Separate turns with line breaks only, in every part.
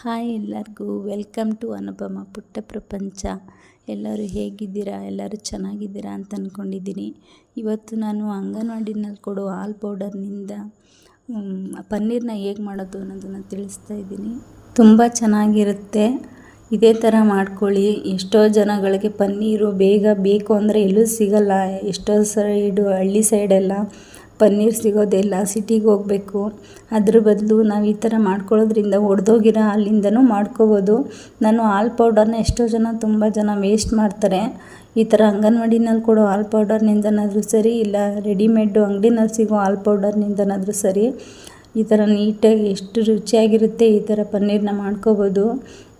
Hi ಎಲ್ಲರಿಗೂ. Welcome to ಅನುಪಮ ಪುಟ್ಟ ಪ್ರಪಂಚ. ಎಲ್ಲರೂ ಹೇಗಿದ್ದೀರಾ? ಎಲ್ಲರೂ ಚೆನ್ನಾಗಿದ್ದೀರಾ ಅಂತ ಅಂದ್ಕೊಂಡಿದ್ದೀನಿ ಇವತ್ತು ನಾನು ಅಂಗನವಾಡಿನಲ್ಲಿ ಕೊಡೋ ಹಾಲ್ ಪೌಡರ್ನಿಂದ ಪನ್ನೀರನ್ನ ಹೇಗೆ ಮಾಡೋದು ಅನ್ನೋದನ್ನು ತಿಳಿಸ್ತಾ ಇದ್ದೀನಿ. ತುಂಬ ಚೆನ್ನಾಗಿರುತ್ತೆ. ಇದೇ ಥರ ಮಾಡ್ಕೊಳ್ಳಿ. ಎಷ್ಟೋ ಜನಗಳಿಗೆ ಪನ್ನೀರು ಬೇಗ ಬೇಕು ಅಂದರೆ ಎಲ್ಲೂ ಸಿಗಲ್ಲ. ಎಷ್ಟೋ ಸೈಡು ಹಳ್ಳಿ ಸೈಡೆಲ್ಲ ಪನ್ನೀರ್ ಸಿಗೋದಿಲ್ಲ ಸಿಟಿಗೆ ಹೋಗಬೇಕು. ಅದ್ರ ಬದಲು ನಾವು ಈ ಥರ ಮಾಡ್ಕೊಳ್ಳೋದ್ರಿಂದ ಒಡೆದೋಗಿರೋ ಹಾಲಿಂದನೂ ಮಾಡ್ಕೋಬೋದು. ನಾನು ಹಾಲು ಪೌಡರ್ನ ಎಷ್ಟೋ ಜನ ತುಂಬ ಜನ ವೇಸ್ಟ್ ಮಾಡ್ತಾರೆ. ಈ ಥರ ಅಂಗನವಾಡಿನಲ್ಲಿ ಕೊಡೋ ಹಾಲು ಪೌಡರ್ನಿಂದನಾದರೂ ಸರಿ, ಇಲ್ಲ ರೆಡಿಮೇಡು ಅಂಗಡಿನಲ್ಲಿ ಸಿಗೋ ಹಾಲು ಪೌಡರ್ನಿಂದನಾದರೂ ಸರಿ, ಈ ಥರ ನೀಟಾಗಿ ಎಷ್ಟು ರುಚಿಯಾಗಿರುತ್ತೆ ಈ ಥರ ಪನ್ನೀರನ್ನ ಮಾಡ್ಕೋಬೋದು.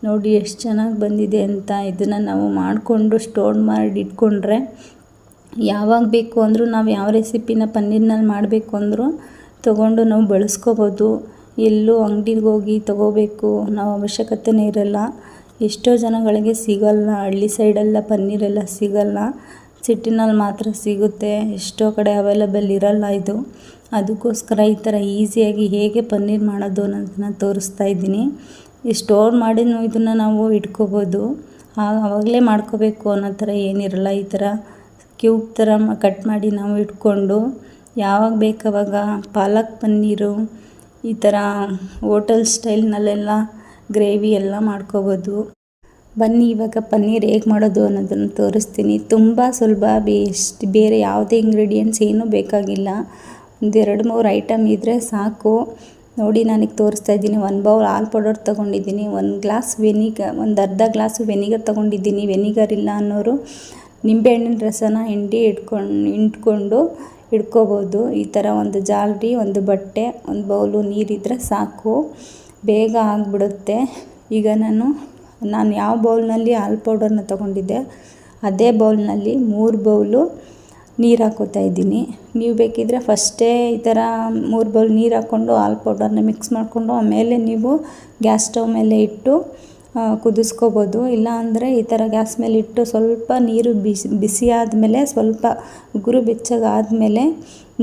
ನೋಡಿ ಎಷ್ಟು ಚೆನ್ನಾಗಿ ಬಂದಿದೆ ಅಂತ ಇದನ್ನು ನಾವು ಮಾಡಿಕೊಂಡು ಸ್ಟೋರ್ ಮಾಡಿ ಇಟ್ಕೊಂಡ್ರೆ ಯಾವಾಗ ಬೇಕು ಅಂದರೂ ನಾವು ಯಾವ ರೆಸಿಪಿನ ಪನ್ನೀರ್ನಲ್ಲಿ ಮಾಡಬೇಕು ಅಂದರೂ ತೊಗೊಂಡು ನಾವು ಬಳಸ್ಕೋಬೋದು. ಎಲ್ಲೂ ಅಂಗಡಿಗೆ ಹೋಗಿ ತೊಗೋಬೇಕು, ನಾವು ಅವಶ್ಯಕತೆನೇ ಇರಲ್ಲ. ಎಷ್ಟೋ ಜನಗಳಿಗೆ ಸಿಗಲ್ಲ, ಹಳ್ಳಿ ಸೈಡೆಲ್ಲ ಪನ್ನೀರೆಲ್ಲ ಸಿಗಲ್ಲ. ಸಿಟಿನಲ್ಲಿ ಮಾತ್ರ ಸಿಗುತ್ತೆ, ಎಷ್ಟೋ ಕಡೆ ಅವೈಲಬಲ್ ಇರಲ್ಲ ಇದು. ಅದಕ್ಕೋಸ್ಕರ ಈ ಥರ ಈಸಿಯಾಗಿ ಹೇಗೆ ಪನ್ನೀರ್ ಮಾಡೋದು ಅನ್ನೋದನ್ನ ತೋರಿಸ್ತಾ ಇದ್ದೀನಿ. ಸ್ಟೋರ್ ಮಾಡಿನೂ ಇದನ್ನು ನಾವು ಇಟ್ಕೋಬೋದು. ಆವಾಗಲೇ ಮಾಡ್ಕೋಬೇಕು ಅನ್ನೋ ಥರ ಏನಿರಲ್ಲ ಈ ಥರ. ಕ್ಯೂಬ್ ಥರ ಕಟ್ ಮಾಡಿ ನಾವು ಇಟ್ಕೊಂಡು, ಯಾವಾಗ ಬೇಕು ಪಾಲಕ್ ಪನ್ನೀರು, ಈ ಥರ ಹೋಟೆಲ್ ಸ್ಟೈಲ್ನಲ್ಲೆಲ್ಲ ಗ್ರೇವಿ ಎಲ್ಲ ಮಾಡ್ಕೋಬೋದು. ಬನ್ನಿ, ಇವಾಗ ಪನ್ನೀರ್ ಹೇಗೆ ಮಾಡೋದು ಅನ್ನೋದನ್ನು ತೋರಿಸ್ತೀನಿ. ತುಂಬ ಸುಲಭ ಬೇಸ್ಟ್ ಬೇರೆ ಯಾವುದೇ ಇಂಗ್ರೀಡಿಯೆಂಟ್ಸ್ ಏನೂ ಬೇಕಾಗಿಲ್ಲ. ಒಂದು ಎರಡು ಮೂರು ಐಟಮ್ ಇದ್ದರೆ ಸಾಕು. ನೋಡಿ, ನನಗೆ ತೋರಿಸ್ತಾ ಇದ್ದೀನಿ. ಒಂದು ಬೌಲ್ ಹಾಲು ಪೌಡರ್ ತೊಗೊಂಡಿದ್ದೀನಿ. ಒಂದು ಗ್ಲಾಸ್ ವೆನಿಗರ್ ಒಂದು ಅರ್ಧ ಗ್ಲಾಸು ವೆನಿಗರ್ ತೊಗೊಂಡಿದ್ದೀನಿ. ವೆನಿಗರ್ ಇಲ್ಲ ಅನ್ನೋರು ನಿಂಬೆಹಣ್ಣಿನ ರಸನ ಹಿಂಡಿ ಇಟ್ಕೊಂಡು ಹಿಂಡ್ಕೊಂಡು ಇಟ್ಕೋಬೋದು ಈ ಥರ ಒಂದು ಜಾಲರಿ, ಒಂದು ಬಟ್ಟೆ, ಒಂದು ಬೌಲು ನೀರಿದ್ದರೆ ಸಾಕು. ಬೇಗ ಆಗಿಬಿಡುತ್ತೆ. ಈಗ ನಾನು ನಾನು ಯಾವ ಬೌಲ್ನಲ್ಲಿ ಹಾಲು ಪೌಡರ್ನ ತೊಗೊಂಡಿದ್ದೆ, ಅದೇ ಬೌಲ್ನಲ್ಲಿ ಮೂರು ಬೌಲು ನೀರು ಹಾಕೋತಾ ಇದ್ದೀನಿ. ನೀವು ಬೇಕಿದ್ದರೆ ಫಸ್ಟೇ ಈ ಥರ ಮೂರು ಬೌಲ್ ನೀರು ಹಾಕ್ಕೊಂಡು ಹಾಲು ಪೌಡರ್ನ ಮಿಕ್ಸ್ ಮಾಡಿಕೊಂಡು ಆಮೇಲೆ ನೀವು ಗ್ಯಾಸ್ ಸ್ಟವ್ ಮೇಲೆ ಇಟ್ಟು ಕುದಿಸ್ಕೋಬೋದು. ಇಲ್ಲ ಅಂದರೆ ಈ ಥರ ಗ್ಯಾಸ್ ಮೇಲೆ ಇಟ್ಟು ಸ್ವಲ್ಪ ನೀರು ಬಿಸಿ ಬಿಸಿ ಆದಮೇಲೆ ಸ್ವಲ್ಪ ಉಗುರು ಬೆಚ್ಚಗಾದಮೇಲೆ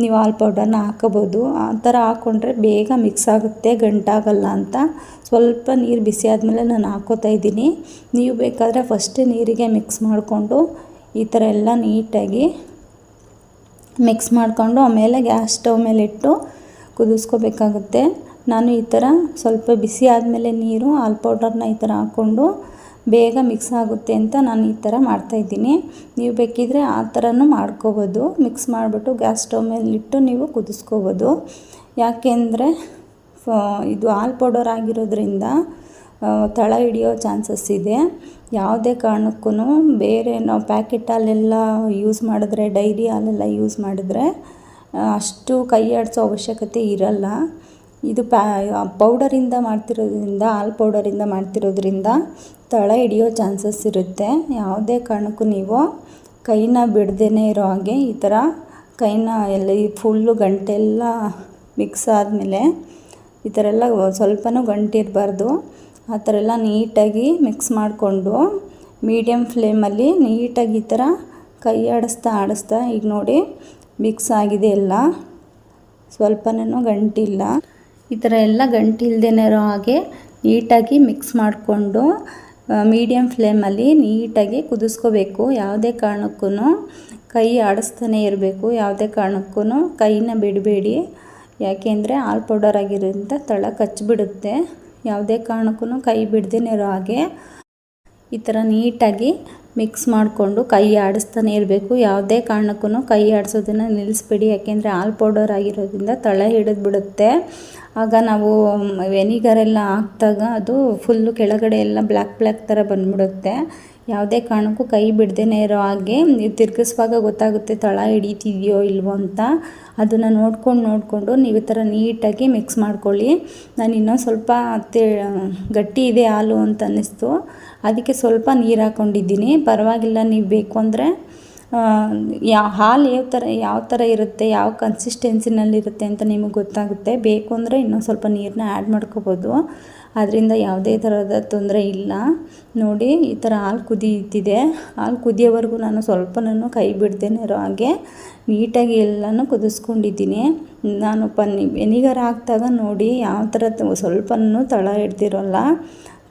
ನೀವು ಹಾಲು ಪೌಡರ್ನ ಹಾಕೋಬೋದು. ಆ ಥರ ಹಾಕ್ಕೊಂಡ್ರೆ ಬೇಗ ಮಿಕ್ಸ್ ಆಗುತ್ತೆ, ಗಂಟಾಗಲ್ಲ ಅಂತ. ಸ್ವಲ್ಪ ನೀರು ಬಿಸಿ ಆದಮೇಲೆ ನಾನು ಹಾಕೋತಾ ಇದ್ದೀನಿ. ನೀವು ಬೇಕಾದರೆ ಫಸ್ಟ್ ನೀರಿಗೆ ಮಿಕ್ಸ್ ಮಾಡಿಕೊಂಡು ಈ ಥರ ಎಲ್ಲ ನೀಟಾಗಿ ಮಿಕ್ಸ್ ಮಾಡಿಕೊಂಡು ಆಮೇಲೆ ಗ್ಯಾಸ್ ಸ್ಟವ್ ಮೇಲೆ ಇಟ್ಟು ಕುದಿಸ್ಕೋಬೇಕಾಗುತ್ತೆ. ನಾನು ಈ ಥರ ಸ್ವಲ್ಪ ಬಿಸಿ ಆದಮೇಲೆ ನೀರು ಹಾಲು ಪೌಡರ್ನ ಈ ಥರ ಹಾಕ್ಕೊಂಡು ಬೇಗ ಮಿಕ್ಸ್ ಆಗುತ್ತೆ ಅಂತ ನಾನು ಈ ಥರ ಮಾಡ್ತಾಯಿದ್ದೀನಿ ನೀವು ಬೇಕಿದ್ರೆ ಆ ಥರನೂ ಮಾಡ್ಕೋಬೋದು. ಮಿಕ್ಸ್ ಮಾಡಿಬಿಟ್ಟು ಗ್ಯಾಸ್ ಸ್ಟವ್ ಮೇಲಿಟ್ಟು ನೀವು ಕುದಿಸ್ಕೋಬೋದು. ಯಾಕೆಂದರೆ ಇದು ಹಾಲು ಪೌಡರ್ ಆಗಿರೋದ್ರಿಂದ ತಳ ಹಿಡಿಯೋ ಚಾನ್ಸಸ್ ಇದೆ. ಯಾವುದೇ ಕಾರಣಕ್ಕೂ ಬೇರೆ ನಾವು ಪ್ಯಾಕೆಟ್ ಹಾಲೆಲ್ಲ ಯೂಸ್ ಮಾಡಿದ್ರೆ ಡೈರಿ ಹಾಲೆಲ್ಲ ಯೂಸ್ ಮಾಡಿದ್ರೆ ಅಷ್ಟು ಕೈ ಆಡಿಸೋ ಅವಶ್ಯಕತೆ ಇರಲ್ಲ. ಇದು ಪ್ಯಾ ಪೌಡರಿಂದ ಮಾಡ್ತಿರೋದ್ರಿಂದ, ಹಾಲು ಪೌಡರಿಂದ ಮಾಡ್ತಿರೋದ್ರಿಂದ ತಳ ಹಿಡಿಯೋ ಚಾನ್ಸಸ್ ಇರುತ್ತೆ. ಯಾವುದೇ ಕಾರಣಕ್ಕೂ ನೀವು ಕೈನ ಬಿಡ್ದೇ ಇರೋ ಹಾಗೆ ಈ ಥರ ಕೈನ ಎಲ್ಲ ಫುಲ್ಲು ಗಂಟೆಲ್ಲ ಮಿಕ್ಸ್ ಆದಮೇಲೆ ಈ ಥರ ಎಲ್ಲ ಸ್ವಲ್ಪನೂ ಗಂಟಿರಬಾರ್ದು ಆ ಥರ ಎಲ್ಲ ನೀಟಾಗಿ ಮಿಕ್ಸ್ ಮಾಡಿಕೊಂಡು ಮೀಡಿಯಮ್ ಫ್ಲೇಮಲ್ಲಿ ನೀಟಾಗಿ ಈ ಥರ ಕೈ ಆಡಿಸ್ತಾ ಆಡಿಸ್ತಾ ಈಗ ನೋಡಿ ಮಿಕ್ಸ್ ಆಗಿದೆ ಎಲ್ಲ. ಸ್ವಲ್ಪನೂ ಗಂಟಿಲ್ಲ ಈ ಥರ ಎಲ್ಲ ಗಂಟಿಲ್ದೇ ಇರೋ ಹಾಗೆ ನೀಟಾಗಿ ಮಿಕ್ಸ್ ಮಾಡಿಕೊಂಡು ಮೀಡಿಯಮ್ ಫ್ಲೇಮಲ್ಲಿ ನೀಟಾಗಿ ಕುದಿಸ್ಕೋಬೇಕು. ಯಾವುದೇ ಕಾರಣಕ್ಕೂ ಕೈ ಆಡಿಸ್ತಾನೆ ಇರಬೇಕು. ಯಾವುದೇ ಕಾರಣಕ್ಕೂ ಕೈನ ಬಿಡಬೇಡಿ. ಯಾಕೆಂದರೆ ಹಾಲು ಪೌಡರ್ ಆಗಿರೋದ್ರಿಂದ ತಳ ಕಚ್ಚಿಬಿಡುತ್ತೆ ಯಾವುದೇ ಕಾರಣಕ್ಕೂ ಕೈ ಬಿಡದೇ ಇರೋ ಹಾಗೆ ಈ ಥರ ನೀಟಾಗಿ ಮಿಕ್ಸ್ ಮಾಡಿಕೊಂಡು ಕೈ ಆಡಿಸ್ತಾನೆ ಇರಬೇಕು. ಯಾವುದೇ ಕಾರಣಕ್ಕೂ ಕೈ ಆಡಿಸೋದನ್ನು ನಿಲ್ಲಿಸ್ಬೇಡಿ. ಯಾಕೆಂದರೆ ಹಾಲು ಪೌಡರ್ ಆಗಿರೋದ್ರಿಂದ ತಳ ಹಿಡಿದು ಬಿಡುತ್ತೆ ಆಗ ನಾವು ವೆನಿಗರೆಲ್ಲ ಹಾಕ್ದಾಗ ಅದು ಫುಲ್ಲು ಕೆಳಗಡೆ ಎಲ್ಲ ಬ್ಲ್ಯಾಕ್ ಬ್ಲ್ಯಾಕ್ ಥರ ಬಂದ್ಬಿಡುತ್ತೆ. ಯಾವುದೇ ಕಾರಣಕ್ಕೂ ಕೈ ಬಿಡ್ದೇ ಇರೋ ಹಾಗೆ ನೀವು ತಿರ್ಗಿಸುವಾಗ ಗೊತ್ತಾಗುತ್ತೆ ತಳ ಹಿಡಿತಿದೆಯೋ ಇಲ್ವೋ ಅಂತ. ಅದನ್ನು ನೋಡ್ಕೊಂಡು, ನೋಡಿಕೊಂಡು ನೀವು ಈ ಥರ ನೀಟಾಗಿ ಮಿಕ್ಸ್ ಮಾಡ್ಕೊಳ್ಳಿ. ನಾನು ಇನ್ನೊಂದು ಸ್ವಲ್ಪ ಗಟ್ಟಿ ಇದೆ ಹಾಲು ಅಂತ ಅನ್ನಿಸ್ತು. ಅದಕ್ಕೆ ಸ್ವಲ್ಪ ನೀರು ಹಾಕ್ಕೊಂಡಿದ್ದೀನಿ ಪರವಾಗಿಲ್ಲ, ನೀವು ಬೇಕು ಅಂದರೆ ಯಾವ ಹಾಲು ಯಾವ ಥರ ಯಾವ ಥರ ಇರುತ್ತೆ, ಯಾವ ಕನ್ಸಿಸ್ಟೆನ್ಸಿನಲ್ಲಿರುತ್ತೆ ಅಂತ ನಿಮಗೆ ಗೊತ್ತಾಗುತ್ತೆ. ಬೇಕು ಅಂದರೆ ಇನ್ನೂ ಸ್ವಲ್ಪ ನೀರನ್ನ ಆ್ಯಡ್ ಮಾಡ್ಕೋಬೋದು. ಅದರಿಂದ ಯಾವುದೇ ಥರದ ತೊಂದರೆ ಇಲ್ಲ. ನೋಡಿ, ಈ ಥರ ಹಾಲು ಕುದೀತಿದೆ ಹಾಲು ಕುದಿಯೋವರೆಗೂ ನಾನು ಸ್ವಲ್ಪನೂ ಕೈ ಬಿಡ್ದೇನೆ ಇರೋ ಹಾಗೆ ನೀಟಾಗಿ ಎಲ್ಲನೂ ಕುದಿಸ್ಕೊಂಡಿದ್ದೀನಿ. ನಾನು ಪನ್ನಿ ವೆನಿಗರ್ ಹಾಕಿದಾಗ ನೋಡಿ, ಯಾವ ಥರ ಸ್ವಲ್ಪನೂ ತಳ ಹಿಡ್ದಿರೋಲ್ಲ.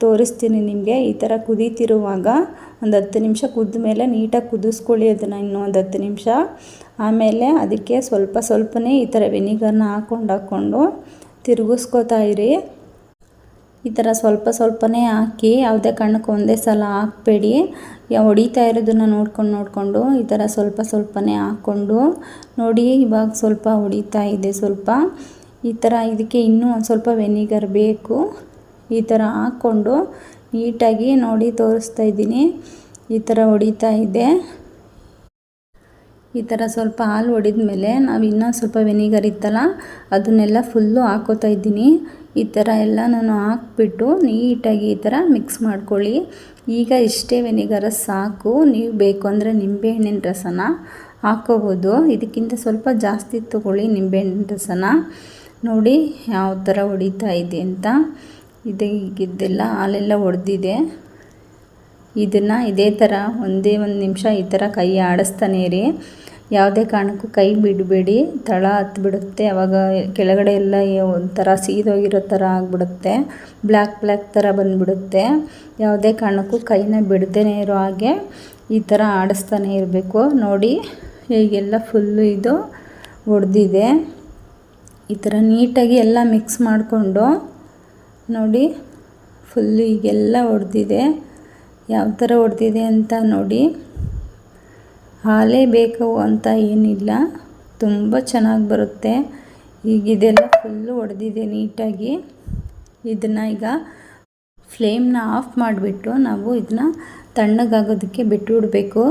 ತೋರಿಸ್ತೀನಿ ನಿಮಗೆ. ಈ ಥರ ಕುದೀತಿರುವಾಗ ಒಂದು ಹತ್ತು ನಿಮಿಷ ಕುದ್ದ ಮೇಲೆ ನೀಟಾಗಿ ಕುದಿಸ್ಕೊಳ್ಳಿ ಅದನ್ನು ಇನ್ನೂ ಒಂದು ಹತ್ತು ನಿಮಿಷ. ಆಮೇಲೆ ಅದಕ್ಕೆ ಸ್ವಲ್ಪ ಸ್ವಲ್ಪನೇ ಈ ಥರ ವೆನಿಗರ್ನ ಹಾಕ್ಕೊಂಡು ಹಾಕ್ಕೊಂಡು ತಿರುಗಿಸ್ಕೊತಾ ಇರಿ. ಈ ಥರ ಸ್ವಲ್ಪ ಸ್ವಲ್ಪನೇ ಹಾಕಿ ಯಾವುದೇ ಕಾರಣಕ್ಕೂ ಒಂದೇ ಸಲ ಹಾಕಬೇಡಿ. ಹೊಡಿತಾ ಇರೋದನ್ನು ನೋಡ್ಕೊಂಡು ನೋಡಿಕೊಂಡು ಈ ಥರ ಸ್ವಲ್ಪ ಸ್ವಲ್ಪನೇ ಹಾಕ್ಕೊಂಡು ನೋಡಿ, ಇವಾಗ ಸ್ವಲ್ಪ ಹೊಡಿತಾ ಇದೆ ಸ್ವಲ್ಪ. ಈ ಥರ ಇದಕ್ಕೆ ಇನ್ನೂ ಒಂದು ಸ್ವಲ್ಪ ವೆನಿಗರ್ ಬೇಕು. ಈ ಥರ ಹಾಕ್ಕೊಂಡು ನೀಟಾಗಿ ನೋಡಿ ತೋರಿಸ್ತಾ ಇದ್ದೀನಿ. ಈ ಥರ ಹೊಡಿತಾ ಇದೆ. ಈ ಥರ ಸ್ವಲ್ಪ ಹಾಲು ಹೊಡಿದ ಮೇಲೆ ನಾವು ಇನ್ನೂ ಸ್ವಲ್ಪ ವೆನಿಗರ್ ಇತ್ತಲ್ಲ, ಅದನ್ನೆಲ್ಲ ಫುಲ್ಲು ಹಾಕೋತಾ ಇದ್ದೀನಿ. ಈ ಥರ ಎಲ್ಲ ನಾನು ಹಾಕ್ಬಿಟ್ಟು ನೀಟಾಗಿ ಈ ಥರ ಮಿಕ್ಸ್ ಮಾಡ್ಕೊಳ್ಳಿ. ಈಗ ಇಷ್ಟೇ ವೆನಿಗರ ಸಾಕು, ನೀವು ಬೇಕು ಅಂದರೆ ನಿಂಬೆಹಣ್ಣಿನ ರಸನ ಹಾಕ್ಕೋಬೋದು ಇದಕ್ಕಿಂತ ಸ್ವಲ್ಪ ಜಾಸ್ತಿ ತೊಗೊಳ್ಳಿ ನಿಂಬೆಹಣ್ಣಿನ ರಸನ. ನೋಡಿ ಯಾವ ಥರ ಹೊಡಿತಾ ಇದೆ ಅಂತ. ಇದು ಈಗಿದ್ದೆಲ್ಲ ಹಾಲೆಲ್ಲ ಒಡೆದಿದೆ. ಇದನ್ನು ಇದೇ ಥರ ಒಂದೇ ಒಂದು ನಿಮಿಷ ಈ ಥರ ಕೈ ಆಡಿಸ್ತಾನೆ ಇರಿ. ಯಾವುದೇ ಕಾರಣಕ್ಕೂ ಕೈ ಬಿಡಬೇಡಿ. ತಳ ಹತ್ಬಿಡುತ್ತೆ. ಅವಾಗ ಕೆಳಗಡೆ ಎಲ್ಲ ಒಂಥರ ಸೀದೋಗಿರೋ ಥರ ಆಗಿಬಿಡುತ್ತೆ. ಬ್ಲ್ಯಾಕ್ ಬ್ಲ್ಯಾಕ್ ಥರ ಬಂದುಬಿಡುತ್ತೆ. ಯಾವುದೇ ಕಾರಣಕ್ಕೂ ಕೈನ ಬಿಡದೇ ಇರೋ ಹಾಗೆ ಈ ಥರ ಆಡಿಸ್ತಾನೆ ಇರಬೇಕು. ನೋಡಿ ಈಗೆಲ್ಲ ಫುಲ್ಲು ಇದು ಒಡೆದಿದೆ. ಈ ಥರ ನೀಟಾಗಿ ಎಲ್ಲ ಮಿಕ್ಸ್ ಮಾಡಿಕೊಂಡು ನೋಡಿ ಫುಲ್ಲು ಈಗೆಲ್ಲ ಹೊಡೆದಿದೆ ಯಾವ ಥರ ಹೊಡೆದಿದೆ ಅಂತ ನೋಡಿ. ಹಾಲೇ ಬೇಕು ಅಂತ ಏನಿಲ್ಲ. ತುಂಬ ಚೆನ್ನಾಗಿ ಬರುತ್ತೆ. ಈಗ ಇದೆಲ್ಲ ಫುಲ್ಲು ಹೊಡೆದಿದೆ ನೀಟಾಗಿ. ಇದನ್ನು ಈಗ ಫ್ಲೇಮ್ನ ಆಫ್ ಮಾಡಿಬಿಟ್ಟು ನಾವು ಇದನ್ನ ತಣ್ಣಗಾಗೋದಕ್ಕೆ ಬಿಟ್ಟು ಬಿಡಬೇಕು.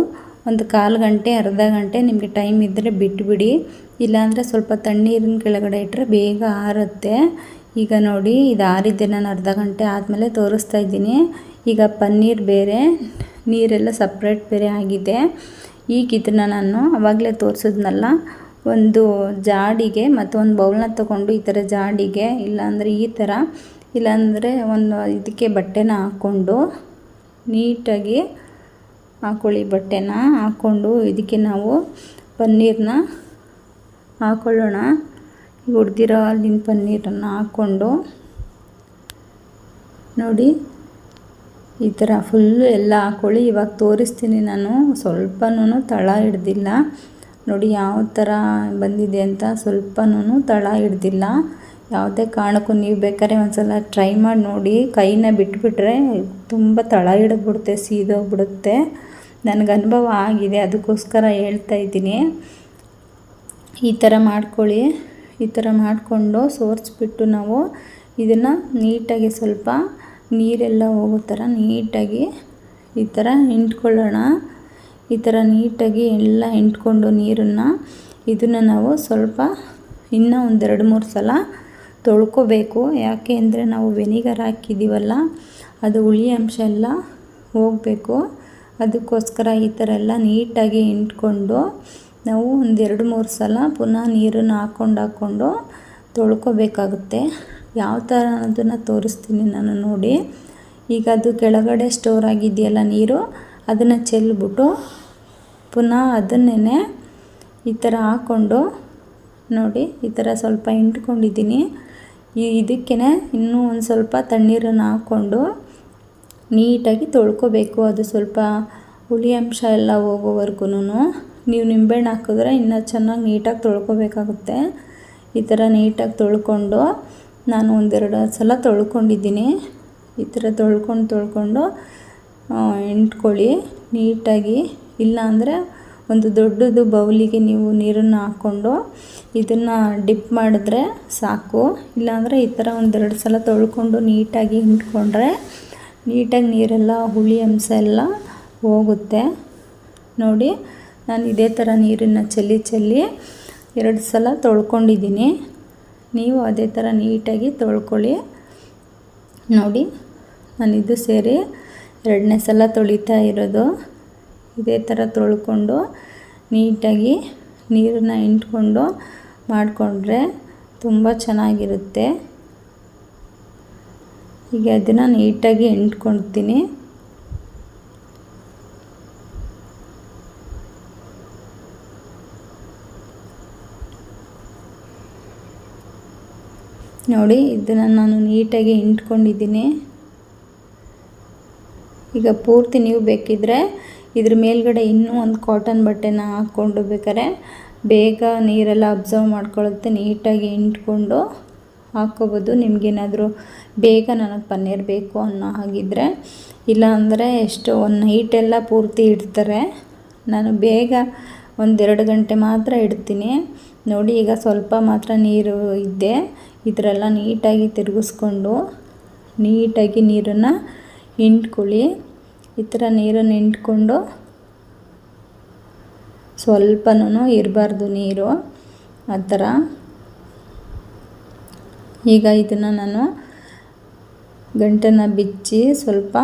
ಒಂದು ಕಾಲು ಗಂಟೆ, ಅರ್ಧ ಗಂಟೆ ನಿಮಗೆ ಟೈಮ್ ಇದ್ದರೆ ಬಿಟ್ಟುಬಿಡಿ ಇಲ್ಲಾಂದರೆ ಸ್ವಲ್ಪ ತಣ್ಣೀರಿನ ಕೆಳಗಡೆ ಇಟ್ಟರೆ ಬೇಗ ಆರುತ್ತೆ. ಈಗ ನೋಡಿ, ಇದು ಆರಿದ್ದೆ ನಾನು ಅರ್ಧ ಗಂಟೆ ಆದಮೇಲೆ ತೋರಿಸ್ತಾ ಇದ್ದೀನಿ. ಈಗ ಪನ್ನೀರ್ ಬೇರೆ, ನೀರೆಲ್ಲ ಸಪ್ರೇಟ್ ಬೇರೆ ಆಗಿದೆ. ಈಗ ಇದನ್ನು ನಾನು ಅವಾಗಲೇ ತೋರಿಸಿದ್ನಲ್ಲ, ಒಂದು ಜಾಡಿಗೆ ಮತ್ತು ಒಂದು ಬೌಲ್ನ ತೊಗೊಂಡು ಈ ಥರ ಜಾಡಿಗೆ, ಇಲ್ಲಾಂದರೆ ಈ ಥರ ಇಲ್ಲಾಂದರೆ ಒಂದು ಇದಕ್ಕೆ ಬಟ್ಟೆನ ಹಾಕ್ಕೊಂಡು ನೀಟಾಗಿ ಹಾಕೊಳ್ಳಿ ಬಟ್ಟೆನ ಹಾಕ್ಕೊಂಡು ಇದಕ್ಕೆ ನಾವು ಪನ್ನೀರನ್ನ ಹಾಕ್ಕೊಳ್ಳೋಣ ಹುರಿದಿರೋ ಹಾಲಿನ ಪನ್ನೀರನ್ನು ಹಾಕ್ಕೊಂಡು ನೋಡಿ, ಈ ಥರ ಫುಲ್ಲು ಎಲ್ಲ ಹಾಕ್ಕೊಳ್ಳಿ ಇವಾಗ ತೋರಿಸ್ತೀನಿ ನಾನು. ಸ್ವಲ್ಪನೂ ತಳ ಹಿಡ್ದಿಲ್ಲ. ನೋಡಿ ಯಾವ ಥರ ಬಂದಿದೆ ಅಂತ ಸ್ವಲ್ಪನೂ ತಳ ಹಿಡ್ದಿಲ್ಲ. ಯಾವುದೇ ಕಾರಣಕ್ಕೂ ನೀವು ಬೇಕಾದ್ರೆ ಒಂದು ಸಲ ಟ್ರೈ ಮಾಡಿ ನೋಡಿ. ಕೈನ ಬಿಟ್ಬಿಟ್ರೆ ತುಂಬ ತಳ ಹಿಡಿದ್ಬಿಡುತ್ತೆ, ಸೀದೋಗ್ಬಿಡುತ್ತೆ. ನನಗೆ ಅನುಭವ ಆಗಿದೆ. ಅದಕ್ಕೋಸ್ಕರ ಹೇಳ್ತಾ ಇದ್ದೀನಿ. ಈ ಥರ ಮಾಡ್ಕೊಳ್ಳಿ. ಈ ಥರ ಮಾಡಿಕೊಂಡು ಸೋರಿಸ್ಬಿಟ್ಟು ನಾವು ಇದನ್ನು ನೀಟಾಗಿ ಸ್ವಲ್ಪ ನೀರೆಲ್ಲ ಹೋಗೋ ಥರ ನೀಟಾಗಿ ಈ ಥರ ಹಿಂಟ್ಕೊಳ್ಳೋಣ ಈ ಥರ ನೀಟಾಗಿ ಎಲ್ಲ ಹಿಂಡ್ಕೊಂಡು ನೀರನ್ನು ಇದನ್ನು ನಾವು ಸ್ವಲ್ಪ ಇನ್ನೂ ಒಂದೆರಡು ಮೂರು ಸಲ ತೊಳ್ಕೊಬೇಕು. ಯಾಕೆ ಅಂದರೆ ನಾವು ವೆನಿಗರ್ ಹಾಕಿದ್ದೀವಲ್ಲ, ಅದು ಹುಳಿ ಅಂಶ ಎಲ್ಲ ಹೋಗಬೇಕು. ಅದಕ್ಕೋಸ್ಕರ ಈ ಥರ ಎಲ್ಲ ನೀಟಾಗಿ ಹಿಂಡ್ಕೊಂಡು ನಾವು ಒಂದೆರಡು ಮೂರು ಸಲ ಪುನಃ ನೀರನ್ನು ಹಾಕ್ಕೊಂಡು ಹಾಕ್ಕೊಂಡು ತೊಳ್ಕೊಬೇಕಾಗುತ್ತೆ. ಯಾವ ಥರ ಅನ್ನೋದನ್ನು ತೋರಿಸ್ತೀನಿ ನಾನು ನೋಡಿ. ಈಗ ಅದು ಕೆಳಗಡೆ ಸ್ಟೋರ್ ಆಗಿದೆಯಲ್ಲ ನೀರು, ಅದನ್ನು ಚೆಲ್ಬಿಟ್ಟು ಪುನಃ ಅದನ್ನೇ ಈ ಥರ ಹಾಕ್ಕೊಂಡು ನೋಡಿ, ಈ ಥರ ಸ್ವಲ್ಪ ಇಂಟ್ಕೊಂಡಿದ್ದೀನಿ ಇದಕ್ಕೇ ಇನ್ನೂ ಒಂದು ಸ್ವಲ್ಪ ತಣ್ಣೀರನ್ನು ಹಾಕ್ಕೊಂಡು ನೀಟಾಗಿ ತೊಳ್ಕೊಬೇಕು. ಅದು ಸ್ವಲ್ಪ ಹುಳಿ ಅಂಶ ಎಲ್ಲ ಹೋಗೋವರೆಗೂ ನೀವು ನಿಂಬೆಹಣ್ಣು ಹಾಕಿದ್ರೆ ಇನ್ನೂ ಚೆನ್ನಾಗಿ ನೀಟಾಗಿ ತೊಳ್ಕೊಬೇಕಾಗುತ್ತೆ. ಈ ಥರ ನೀಟಾಗಿ ತೊಳ್ಕೊಂಡು ನಾನು ಒಂದೆರಡು ಸಲ ತೊಳ್ಕೊಂಡಿದ್ದೀನಿ. ಈ ಥರ ತೊಳ್ಕೊಂಡು ತೊಳ್ಕೊಂಡು ಎಂಟ್ಕೊಳ್ಳಿ ನೀಟಾಗಿ. ಇಲ್ಲಾಂದರೆ ಒಂದು ದೊಡ್ಡದು ಬೌಲಿಗೆ ನೀವು ನೀರನ್ನು ಹಾಕ್ಕೊಂಡು ಇದನ್ನು ಡಿಪ್ ಮಾಡಿದ್ರೆ ಸಾಕು. ಇಲ್ಲಾಂದರೆ ಈ ಥರ ಒಂದೆರಡು ಸಲ ತೊಳ್ಕೊಂಡು ನೀಟಾಗಿ ಹಿಂಡ್ಕೊಂಡ್ರೆ ನೀಟಾಗಿ ನೀರೆಲ್ಲ, ಹುಳಿ ಅಂಶ ಎಲ್ಲ ಹೋಗುತ್ತೆ. ನೋಡಿ. ನಾನು ಇದೇ ಥರ ನೀರನ್ನು ಚೆಲ್ಲಿ ಚೆಲ್ಲಿ ಎರಡು ಸಲ ತೊಳ್ಕೊಂಡಿದ್ದೀನಿ. ನೀವು ಅದೇ ಥರ ನೀಟಾಗಿ ತೊಳ್ಕೊಳ್ಳಿ. ನೋಡಿ, ನಾನು ಇದು ಸೇರಿ ಎರಡನೇ ಸಲ ತೊಳಿತಾ ಇರೋದು. ಇದೇ ಥರ ತೊಳ್ಕೊಂಡು ನೀಟಾಗಿ ನೀರನ್ನ ಇಂಟ್ಕೊಂಡು ಮಾಡಿಕೊಂಡ್ರೆ ತುಂಬ ಚೆನ್ನಾಗಿರುತ್ತೆ. ಈಗ ಅದನ್ನು ನೀಟಾಗಿ ಎಂಟ್ಕೊಳ್ತೀನಿ ನೋಡಿ, ಇದನ್ನು ನಾನು ನೀಟಾಗಿ ಇಂಟ್ಕೊಂಡಿದ್ದೀನಿ ಈಗ ಪೂರ್ತಿ ನೀವು ಬೇಕಿದ್ದರೆ ಇದ್ರ ಮೇಲ್ಗಡೆ ಇನ್ನೂ ಒಂದು ಕಾಟನ್ ಬಟ್ಟೆನ ಹಾಕ್ಕೊಂಡು ಬೇಕಾರೆ ಬೇಗ ನೀರೆಲ್ಲ ಅಬ್ಸರ್ವ್ ಮಾಡ್ಕೊಳ್ಳುತ್ತೆ, ನೀಟಾಗಿ ಇಂಟ್ಕೊಂಡು ಹಾಕ್ಕೋಬೋದು ನಿಮಗೇನಾದರೂ ಬೇಗ ನನಗೆ ಪನ್ನೀರ್ ಬೇಕು ಅನ್ನೋ ಹಾಗಿದ್ರೆ ಇಲ್ಲ ಅಂದರೆ ಎಷ್ಟು ಒಂದು ನೈಟೆಲ್ಲ ಪೂರ್ತಿ ಇಡ್ತಾರೆ. ನಾನು ಬೇಗ ಒಂದೆರಡು ಗಂಟೆ ಮಾತ್ರ ಇಡ್ತೀನಿ. ನೋಡಿ, ಈಗ ಸ್ವಲ್ಪ ಮಾತ್ರ ನೀರು ಇದ್ದೆ ಇದರೆಲ್ಲ ನೀಟಾಗಿ ತಿರುಗಿಸ್ಕೊಂಡು ನೀಟಾಗಿ ನೀರನ್ನು ಹಿಂಡ್ಕೊಳ್ಳಿ. ಈ ಥರ ನೀರನ್ನು ಹಿಂಡ್ಕೊಂಡು ಸ್ವಲ್ಪನೂ ಇರಬಾರ್ದು ನೀರು. ಆ ಥರ. ಈಗ ಇದನ್ನು ನಾನು ಗಂಟನ್ನು ಬಿಚ್ಚಿ ಸ್ವಲ್ಪ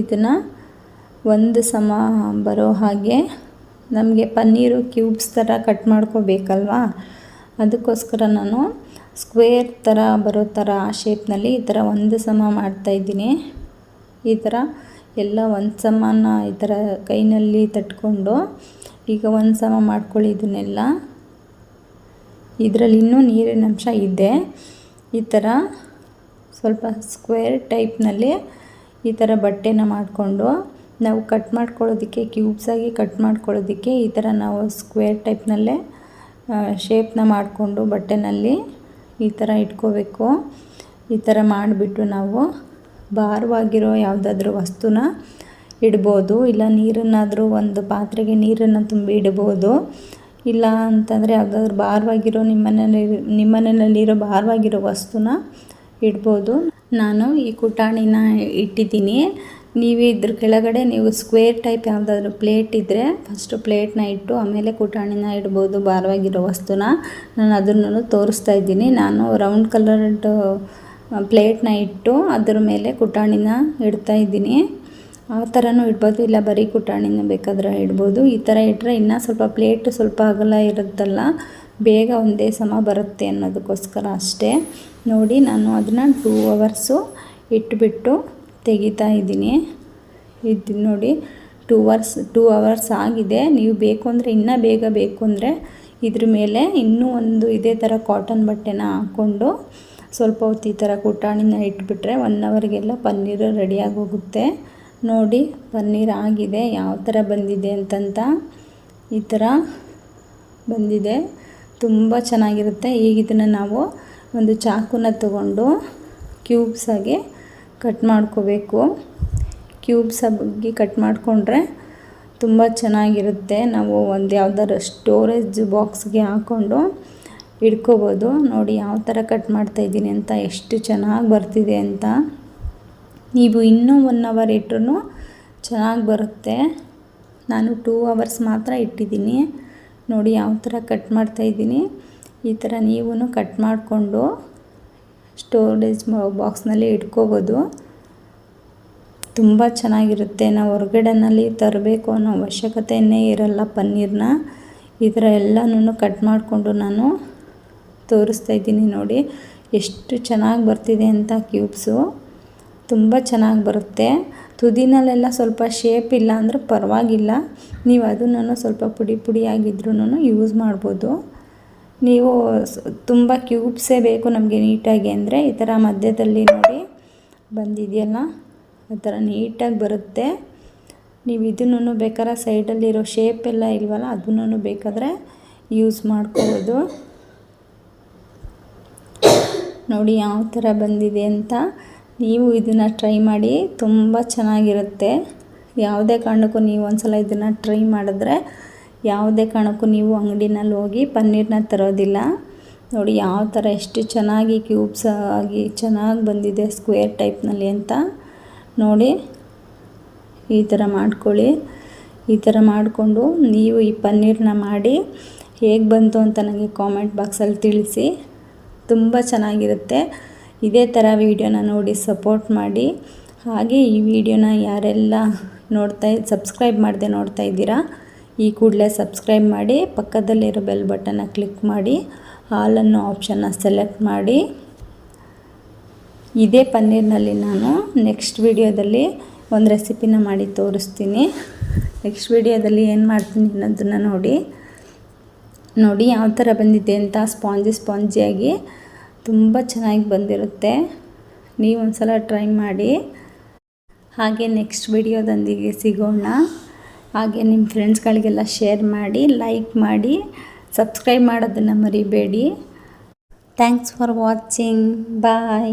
ಇದನ್ನು ಒಂದು ಸಮ ಬರೋ ಹಾಗೆ ನಮಗೆ ಪನ್ನೀರು ಕ್ಯೂಬ್ಸ್ ಥರ ಕಟ್ ಮಾಡ್ಕೋಬೇಕಲ್ವಾ? ಅದಕ್ಕೋಸ್ಕರ ನಾನು ಸ್ಕ್ವೇರ್ ಥರ ಬರೋ ಥರ ಆ ಶೇಪ್ನಲ್ಲಿ ಈ ಥರ ಒಂದು ಸಮ ಮಾಡ್ತಾಯಿದ್ದೀನಿ ಈ ಥರ ಎಲ್ಲ ಒಂದು ಸಮಾನ ಈ ಥರ ಕೈನಲ್ಲಿ ತಟ್ಕೊಂಡು ಈಗ ಒಂದು ಸಮ ಮಾಡ್ಕೊಳ್ಳಿ ಇದನ್ನೆಲ್ಲ. ಇದರಲ್ಲಿ ಇನ್ನೂ ನೀರಿನ ಅಂಶ ಇದೆ. ಈ ಥರ ಸ್ವಲ್ಪ ಸ್ಕ್ವೇರ್ ಟೈಪ್ನಲ್ಲಿ ಈ ಥರ ಬಟ್ಟೆನ ಮಾಡಿಕೊಂಡು ನಾವು ಕಟ್ ಮಾಡ್ಕೊಳ್ಳೋದಕ್ಕೆ ಕ್ಯೂಬ್ಸಾಗಿ ಕಟ್ ಮಾಡ್ಕೊಳ್ಳೋದಕ್ಕೆ ಈ ಥರ ನಾವು ಸ್ಕ್ವೇರ್ ಟೈಪ್ನಲ್ಲೇ ಶೇಪ್ನ ಮಾಡಿಕೊಂಡು ಬಟ್ಟೆನಲ್ಲಿ ಈ ಥರ ಇಟ್ಕೋಬೇಕು. ಈ ಥರ ಮಾಡಿಬಿಟ್ಟು ನಾವು ಭಾರವಾಗಿರೋ ಯಾವುದಾದ್ರೂ ವಸ್ತುನ ಇಡ್ಬೋದು. ಇಲ್ಲ ನೀರನ್ನಾದರೂ ಒಂದು ಪಾತ್ರೆಗೆ ನೀರನ್ನು ತುಂಬಿ ಇಡ್ಬೋದು. ಇಲ್ಲ ಅಂತಂದರೆ ಯಾವುದಾದ್ರೂ ಭಾರವಾಗಿರೋ ನಿಮ್ಮನೇಲಿ ನಿಮ್ಮನೆಯಲ್ಲಿರೋ ನಿಮ್ಮ ಮನೆಯಲ್ಲಿರೋ ಭಾರವಾಗಿರೋ ವಸ್ತುನ ಇಡ್ಬೋದು. ನಾನು ಈ ಕುಟಾಣಿನ ಇಟ್ಟಿದ್ದೀನಿ. ನೀವು ಇದ್ರ ಕೆಳಗಡೆ ನೀವು ಸ್ಕ್ವೇರ್ ಟೈಪ್ ಯಾವುದಾದ್ರೂ ಪ್ಲೇಟ್ ಇದ್ದರೆ ಫಸ್ಟು ಪ್ಲೇಟ್ನ ಇಟ್ಟು ಆಮೇಲೆ ಕುಟಾಣಿನ ಇಡ್ಬೋದು, ಭಾರವಾಗಿರೋ ವಸ್ತುನ. ನಾನು ಅದನ್ನು ತೋರಿಸ್ತಾ ಇದ್ದೀನಿ. ನಾನು ರೌಂಡ್ ಕಲರ್ಡ್ ಪ್ಲೇಟ್ನ ಇಟ್ಟು ಅದರ ಮೇಲೆ ಕುಟಾಣಿನ ಇಡ್ತಾ ಇದ್ದೀನಿ. ಆ ಥರನೂ ಇಡ್ಬೋದು, ಇಲ್ಲ ಬರೀ ಕುಟಾಣಿನ ಬೇಕಾದ್ರೆ ಇಡ್ಬೋದು. ಈ ಥರ ಇಟ್ಟರೆ ಇನ್ನೂ ಸ್ವಲ್ಪ ಪ್ಲೇಟ್ ಸ್ವಲ್ಪ ಅಗಲ ಇರುತ್ತಲ್ಲ, ಬೇಗ ಒಂದೇ ಸಮ ಬರುತ್ತೆ ಅನ್ನೋದಕ್ಕೋಸ್ಕರ ಅಷ್ಟೇ. ನೋಡಿ, ನಾನು ಅದನ್ನು ಟೂ ಅವರ್ಸು ಇಟ್ಬಿಟ್ಟು ತೆಗಿತಾ ಇದ್ದೀನಿ. ಇದು ನೋಡಿ ಟೂ ಅವರ್ಸ್ ಟೂ ಅವರ್ಸ್ ಆಗಿದೆ. ನೀವು ಬೇಕು ಅಂದರೆ, ಇನ್ನೂ ಬೇಗ ಬೇಕು ಅಂದರೆ, ಇದ್ರ ಮೇಲೆ ಇನ್ನೂ ಒಂದು ಇದೇ ಥರ ಕಾಟನ್ ಬಟ್ಟೆನ ಹಾಕ್ಕೊಂಡು ಸ್ವಲ್ಪ ಹೊತ್ತು ಈ ಥರ ಕುಟಾಣಿನ ಇಟ್ಬಿಟ್ರೆ ಒನ್ ಅವರ್ಗೆಲ್ಲ ಪನ್ನೀರು ರೆಡಿಯಾಗಿ ಹೋಗುತ್ತೆ ನೋಡಿ, ಪನ್ನೀರ್ ಆಗಿದೆ. ಯಾವ ಥರ ಬಂದಿದೆ ಅಂತಂತ ಈ ಥರ ಬಂದಿದೆ. ತುಂಬ ಚೆನ್ನಾಗಿರುತ್ತೆ. ಈಗ ಇದನ್ನು ನಾವು ಒಂದು ಚಾಕುನ ತಗೊಂಡು ಕ್ಯೂಬ್ಸಾಗಿ ಕಟ್ ಮಾಡ್ಕೋಬೇಕು. ಕ್ಯೂಬ್ಸ್ ಬಗ್ಗೆ ಕಟ್ ಮಾಡಿಕೊಂಡ್ರೆ ತುಂಬ ಚೆನ್ನಾಗಿರುತ್ತೆ. ನಾವು ಒಂದು ಯಾವ್ದಾರು ಸ್ಟೋರೇಜ್ ಬಾಕ್ಸ್ಗೆ ಹಾಕ್ಕೊಂಡು ಇಟ್ಕೋಬೋದು ನೋಡಿ ಯಾವ ಥರ ಕಟ್ ಮಾಡ್ತಾಯಿದ್ದೀನಿ ಅಂತ ಎಷ್ಟು ಚೆನ್ನಾಗಿ ಬರ್ತಿದೆ ಅಂತ. ನೀವು ಇನ್ನೂ ಒನ್ ಅವರ್ ಇಟ್ಟರು ಚೆನ್ನಾಗಿ ಬರುತ್ತೆ. ನಾನು ಟೂ ಅವರ್ಸ್ ಮಾತ್ರ ಇಟ್ಟಿದ್ದೀನಿ. ನೋಡಿ ಯಾವ ಥರ ಕಟ್ ಮಾಡ್ತಾಯಿದ್ದೀನಿ ಈ ಥರ ನೀವು ಕಟ್ ಮಾಡಿಕೊಂಡು ಸ್ಟೋರೇಜ್ ಬಾಕ್ಸ್ನಲ್ಲಿ ಇಟ್ಕೋಬೋದು. ತುಂಬ ಚೆನ್ನಾಗಿರುತ್ತೆ. ನಾವು ಹೊರಗಡೆನಲ್ಲಿ ತರಬೇಕು ಅನ್ನೋ ಅವಶ್ಯಕತೆಯೇ ಇರಲ್ಲ ಪನ್ನೀರನ್ನ ಈ ಥರ ಎಲ್ಲನೂ ಕಟ್ ಮಾಡಿಕೊಂಡು ನಾನು ತೋರಿಸ್ತಾ ಇದ್ದೀನಿ ನೋಡಿ. ಎಷ್ಟು ಚೆನ್ನಾಗಿ ಬರ್ತಿದೆ ಅಂತ ಕ್ಯೂಬ್ಸು. ತುಂಬ ಚೆನ್ನಾಗಿ ಬರುತ್ತೆ. ತುದಿನಲ್ಲೆಲ್ಲ ಸ್ವಲ್ಪ ಶೇಪ್ ಇಲ್ಲ ಅಂದರೆ ಪರವಾಗಿಲ್ಲ. ನೀವು ಅದನ್ನು ಸ್ವಲ್ಪ ಪುಡಿ ಪುಡಿಯಾಗಿದ್ರೂ ಯೂಸ್ ಮಾಡ್ಬೋದು. ನೀವು ತುಂಬ ಕ್ಯೂಬ್ಸೇ ಬೇಕು ನಮಗೆ ನೀಟಾಗಿ ಅಂದರೆ ಈ ಥರ ಮಧ್ಯದಲ್ಲಿ ನೋಡಿ. ಬಂದಿದೆಯಲ್ಲ? ಆ ಥರ ನೀಟಾಗಿ ಬರುತ್ತೆ. ನೀವು ಇದನ್ನು ಬೇಕಾದ್ರೆ ಸೈಡಲ್ಲಿರೋ ಶೇಪ್ ಎಲ್ಲ ಇಲ್ವಲ್ಲ ಅದನ್ನೂ ಬೇಕಾದರೆ ಯೂಸ್ ಮಾಡ್ಕೋಬೋದು. ನೋಡಿ ಯಾವ ಥರ ಬಂದಿದೆ ಅಂತ. ನೀವು ಇದನ್ನು ಟ್ರೈ ಮಾಡಿ, ತುಂಬ ಚೆನ್ನಾಗಿರುತ್ತೆ. ಯಾವುದೇ ಕಾರಣಕ್ಕೂ ನೀವು ಒಂದು ಸಲ ಇದನ್ನು ಟ್ರೈ ಮಾಡಿದ್ರೆ ಯಾವುದೇ ಕಾರಣಕ್ಕೂ ನೀವು ಅಂಗಡಿನಲ್ಲಿ ಹೋಗಿ ಪನ್ನೀರನ್ನ ತರೋದಿಲ್ಲ. ನೋಡಿ, ಯಾವ ಥರ ಎಷ್ಟು ಚೆನ್ನಾಗಿ ಕ್ಯೂಬ್ಸ್ ಆಗಿ ಚೆನ್ನಾಗಿ ಬಂದಿದೆ ಸ್ಕ್ವೇರ್ ಟೈಪ್ನಲ್ಲಿ ಅಂತ ನೋಡಿ. ಈ ಥರ ಮಾಡ್ಕೊಳ್ಳಿ. ಈ ಥರ ಮಾಡಿಕೊಂಡು ನೀವು ಈ ಪನ್ನೀರನ್ನ ಮಾಡಿ ಹೇಗೆ ಬಂತು ಅಂತ ನನಗೆ ಕಾಮೆಂಟ್ ಬಾಕ್ಸಲ್ಲಿ ತಿಳಿಸಿ. ತುಂಬ ಚೆನ್ನಾಗಿರುತ್ತೆ. ಇದೇ ಥರ ವೀಡಿಯೋನ ನೋಡಿ ಸಪೋರ್ಟ್ ಮಾಡಿ. ಹಾಗೆ ಈ ವಿಡಿಯೋನ ಯಾರೆಲ್ಲ ನೋಡ್ತಾ, ಸಬ್ಸ್ಕ್ರೈಬ್ ಮಾಡದೆ ನೋಡ್ತಾ ಇದ್ದೀರಾ ಈ ಕೂಡಲೇ ಸಬ್ಸ್ಕ್ರೈಬ್ ಮಾಡಿ, ಪಕ್ಕದಲ್ಲಿರೋ ಬೆಲ್ ಬಟನ್ನ ಕ್ಲಿಕ್ ಮಾಡಿ, ಹಾಲನ್ನು ಆಪ್ಷನ್ನ ಸೆಲೆಕ್ಟ್ ಮಾಡಿ. ಇದೇ ಪನ್ನೀರ್ನಲ್ಲಿ ನಾನು ನೆಕ್ಸ್ಟ್ ವಿಡಿಯೋದಲ್ಲಿ ಒಂದು ರೆಸಿಪಿನ ಮಾಡಿ ತೋರಿಸ್ತೀನಿ. ನೆಕ್ಸ್ಟ್ ವಿಡಿಯೋದಲ್ಲಿ ಏನು ಮಾಡ್ತೀನಿ ಅನ್ನೋದನ್ನು ನೋಡಿ. ನೋಡಿ ಯಾವ ಥರ ಬಂದಿದೆ ಅಂತ ಸ್ಪಾಂಜಿ ಸ್ಪಾಂಜಿಯಾಗಿ ತುಂಬ ಚೆನ್ನಾಗಿ ಬಂದಿರುತ್ತೆ. ನೀವು ಒಂದು ಸಲ ಟ್ರೈ ಮಾಡಿ. ಹಾಗೆ ನೆಕ್ಸ್ಟ್ ವಿಡಿಯೋದೊಂದಿಗೆ ಸಿಗೋಣ. ಹಾಗೆ ನಿಮ್ಮ ಫ್ರೆಂಡ್ಸ್ಗಳಿಗೆಲ್ಲ ಶೇರ್ ಮಾಡಿ ಲೈಕ್ ಮಾಡಿ ಸಬ್ಸ್ಕ್ರೈಬ್ ಮಾಡೋದನ್ನು ಮರಿಬೇಡಿ. Thanks for watching bye